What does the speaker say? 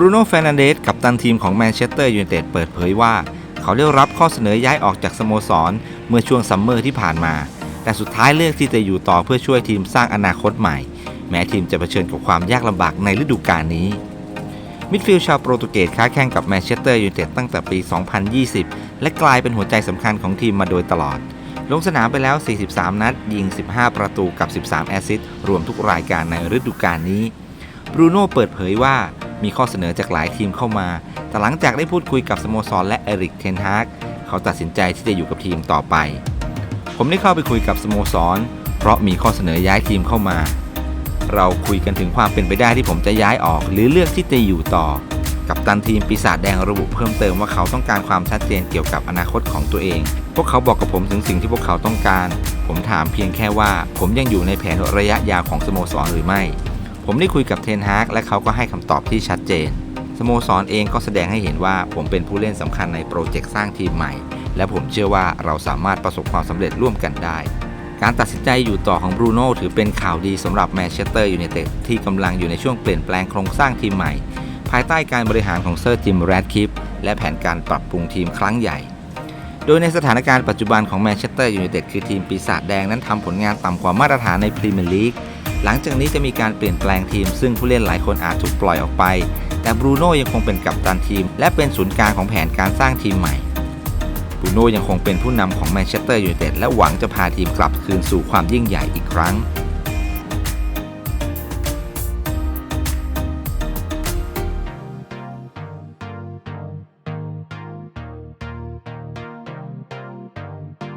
บรูโน่เฟรนันเดสกัปตันทีมของแมนเชสเตอร์ยูไนเต็ดเปิดเผยว่า เขาได้รับข้อเสนอย้ายออกจากสโมสร เมื่อช่วงซัมเมอร์ที่ผ่านมา แต่สุดท้ายเลือกที่จะอยู่ต่อเพื่อช่วยทีมสร้างอนาคตใหม่ แม้ทีมจะเผชิญกับความยากลำบากในฤดูกาลนี้มิดฟิลด์ชาวโปรตุเกสค้าแข่งกับแมนเชสเตอร์ยูไนเต็ดตั้งแต่ปี 2020 และกลายเป็นหัวใจสำคัญของทีมมาโดยตลอด ลงสนามไปแล้ว 43 นัด ยิง 15 ประตูกับ 13 แอสซิสต์รวมทุกรายการในฤดูกาลนี้ บรูโน่เปิดเผยว่ามีข้อเสนอจากหลายทีมเข้ามา แต่หลังจากได้พูดคุยกับสโมสรและเอริกเทนฮากเขาตัดสินใจที่จะอยู่กับทีมต่อไป ผมได้เข้าไปคุยกับสโมสร เพราะมีข้อเสนอย้ายทีมเข้ามา เราคุยกันถึงความเป็นไปได้ที่ผมจะย้ายออก หรือเลือกที่จะอยู่ต่อ กับตันทีมปีศาจแดงระบุเพิ่มเติมว่าเขาต้องการความชัดเจนเกี่ยวกับอนาคตของตัวเอง พวกเขาบอกกับผมถึงสิ่งที่พวกเขาต้องการ ผมถามเพียงแค่ว่า ผมยังอยู่ในแผนระยะยาวของสโมสรหรือไม่ ผมได้คุยกับเทนฮากและเขาก็ให้คำตอบที่ชัดเจน สโมสรเองก็แสดงให้เห็นว่าผมเป็นผู้เล่นสำคัญในโปรเจกต์สร้างทีมใหม่ และผมเชื่อว่าเราสามารถประสบความสำเร็จร่วมกันได้ การตัดสินใจอยู่ต่อของบรูโน่ถือเป็นข่าวดีสำหรับแมนเชสเตอร์ยูไนเต็ดที่กำลังอยู่ในช่วงเปลี่ยนแปลงโครงสร้างทีมใหม่ ภายใต้การบริหารของเซอร์จิมแรดคิปและแผนการปรับปรุงทีมครั้งใหญ่ โดยในสถานการณ์ปัจจุบันของแมนเชสเตอร์ยูไนเต็ดคือทีมปีศาจแดงนั้นทำผลงานต่ำกว่ามาตรฐานในพรีเมียร์ลีก หลังจากนี้จะมีการเปลี่ยนแปลงทีม ซึ่งผู้เล่นหลายคนอาจถูกปล่อยออกไป แต่บรูโน่ยังคงเป็นกัปตันทีม และเป็นศูนย์กลางของแผนการสร้างทีมใหม่บรูโน่ยังคงเป็นผู้นำของแมนเชสเตอร์ยูไนเต็ดและหวังจะพาทีมกลับคืนสู่ความยิ่งใหญ่อีกครั้ง